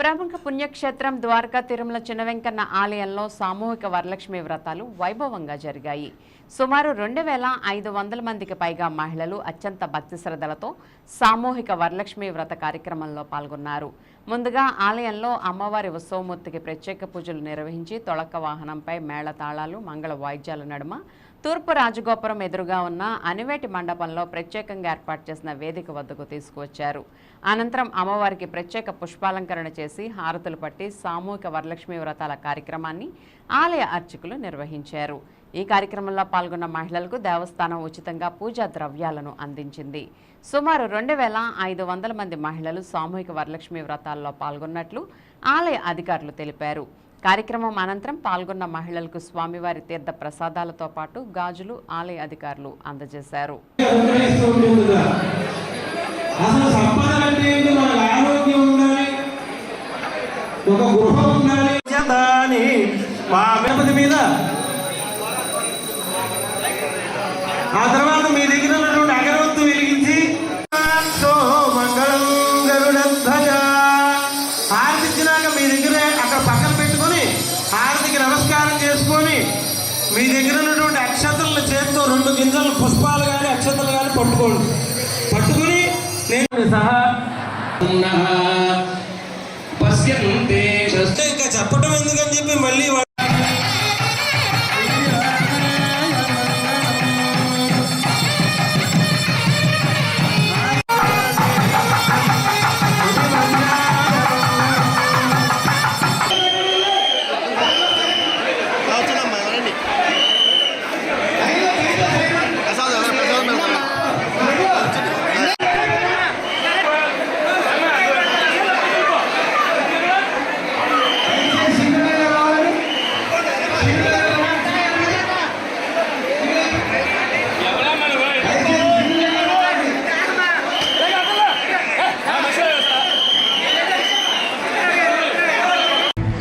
ప్రముఖ పుణ్యక్షేత్రం ద్వారకా తిరుమల చిన్నవెంకన్న ఆలయంలో సామూహిక వరలక్ష్మి వ్రతాలు వైభవంగా జరిగాయి. సుమారు రెండు వేల ఐదు వందల మందికి పైగా మహిళలు అత్యంత భక్తి శ్రద్ధలతో సామూహిక వరలక్ష్మి వ్రత కార్యక్రమంలో పాల్గొన్నారు. ముందుగా ఆలయంలో అమ్మవారి ఉత్సవమూర్తికి ప్రత్యేక పూజలు నిర్వహించి తొలక వాహనంపై మేళతాళాలు మంగళ వాయిద్యాల నడుమ తూర్పు రాజగోపురం ఎదురుగా ఉన్న అనివేటి మండపంలో ప్రత్యేకంగా ఏర్పాటు చేసిన వేదిక వద్దకు తీసుకువచ్చారు. అనంతరం అమ్మవారికి ప్రత్యేక పుష్పాలంకరణ చేసి హారతులు పట్టి సామూహిక వరలక్ష్మి వ్రతాల కార్యక్రమాన్ని ఆలయ అర్చకులు నిర్వహించారు. ఈ కార్యక్రమంలో పాల్గొన్న మహిళలకు దేవస్థానం ఉచితంగా పూజా ద్రవ్యాలను అందించింది. సుమారు రెండు వేల ఐదు వందల మంది మహిళలు సామూహిక వరలక్ష్మి వ్రతాల్లో పాల్గొన్నట్లు ఆలయ అధికారులు తెలిపారు. కార్యక్రమం అనంతరం పాల్గొన్న మహిళలకు స్వామివారి తీర్థ ప్రసాదాలతో పాటు గాజులు ఆలయ అధికారులు అందజేశారు. ఒక గృహం ఉండాలి. మీద ఆ తర్వాత మీ దగ్గర ఉన్నటువంటి అగరవత్తు వెలిగించి "సో మంగళం హారతిచ్చినాక మీ దగ్గర అక్కడ పక్కన పెట్టుకొని హారతికి నమస్కారం చేసుకొని మీ దగ్గర ఉన్నటువంటి అక్షతలను చేత్తో రెండు గింజలు పుష్పాలు కానీ అక్షతలు కానీ పట్టుకోండి. పట్టుకుని నేను సహా పశ్యంతే ఇంకా చెప్పటం ఎందుకని చెప్పి మళ్ళీ